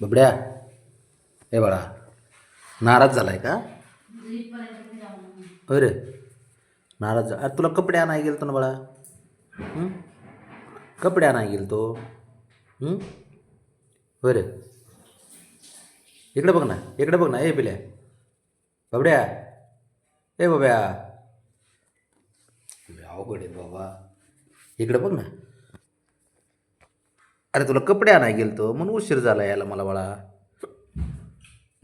बबड्या. हे बाळा नाराज झालाय का? होय रे नाराज झाला अरे तुला कपडे आणाय गेलतो ना बाळा. कपडे आणाय गेलतो. हं? होय रे इकडे बघ ना इकडे बघ ना ए पिल्या. बबड्या. ए बब्या अवघड आहे बाबा. इकडे बघ ना. अरे तुला कपडे आणाय गेलतो म्हणून उशीर झाला यायला मला बाळा.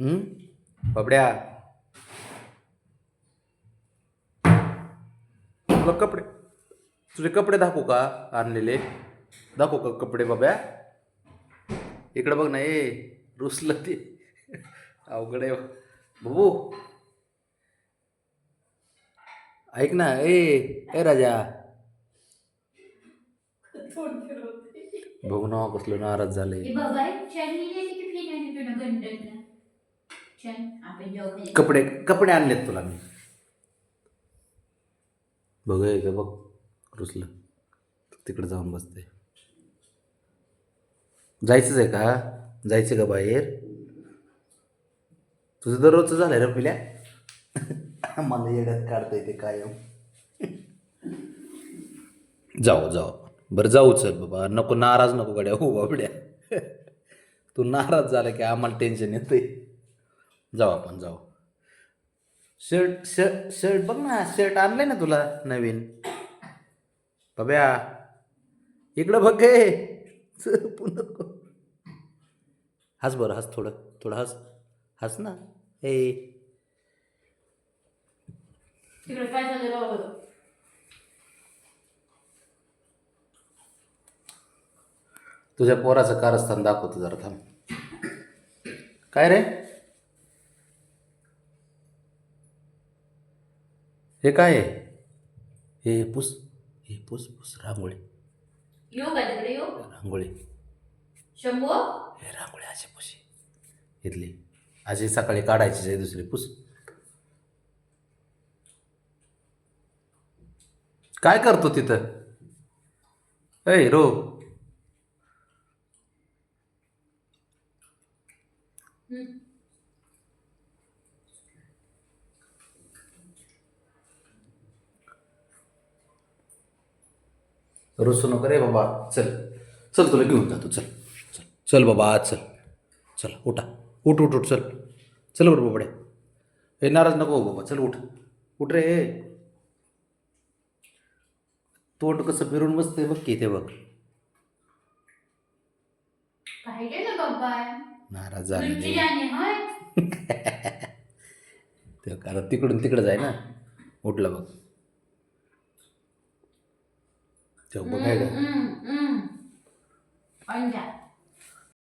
हं? तुला कपडे तुझे कपडे दाखवू का आणलेले? दाखवू का कपडे बाब्या? इकडे बघ ना ए रुसलं ते. अवघड आहे बाबू. ऐक ना ए ए राजा. बघू ना कसलं नाराज खाली. कपडे कपडे आणलेत तुला मी. बघ का बघ रुसलं. तिकडे जाऊन बसते. जायचंच आहे का? जायचं का बाहेर? तुझं दररोजचं झालंय रे पिल्या. मला येड्यात काढता ते कायम. जाऊ जाऊ. बरं जाऊ चल बाबा. नको नाराज नको गड्या. हो बाबड्या. तू नाराज झाला की आम्हाला टेन्शन येते जाऊ आपण जाऊ. शर्ट शर्ट शर्ट बघ ना शर्ट आणलंय ना तुला नवीन. बाब्या इकडं बघ गे पुन्हा हस बरं हस थोडं थोडं हस. हस ना. ए तिकडे काय झालं बाबा तुझ्या पोराचं कारस्थान दाखवतो जरा थांब. काय रे? हे काय आहे? हे पुस हे पुस पुस रांगोळी. तिकडे येऊ रांगोळी. शंभू? हे रांगोळी अशी पुशी. इथली अशी सकाळी काढायची आहे दुसरी पुस. काय करतो तिथं? ऐ रो. रुसू नको रे बाबा चल. चल तुला घेऊन जातो चल. चल चल बाबा चल. चल उठा. उठ उठ उठ चल. चल बरं बाबडे. हे नाराज नको हो बाबा. चल उठ. उठ रे तोंड कसं फिरून बसते बघ की ते बघ. काय बाबा नाराज झाला ते. कारण तिकडून तिकडं जाय ना. उठलं बघ. तेव्हा बघाय का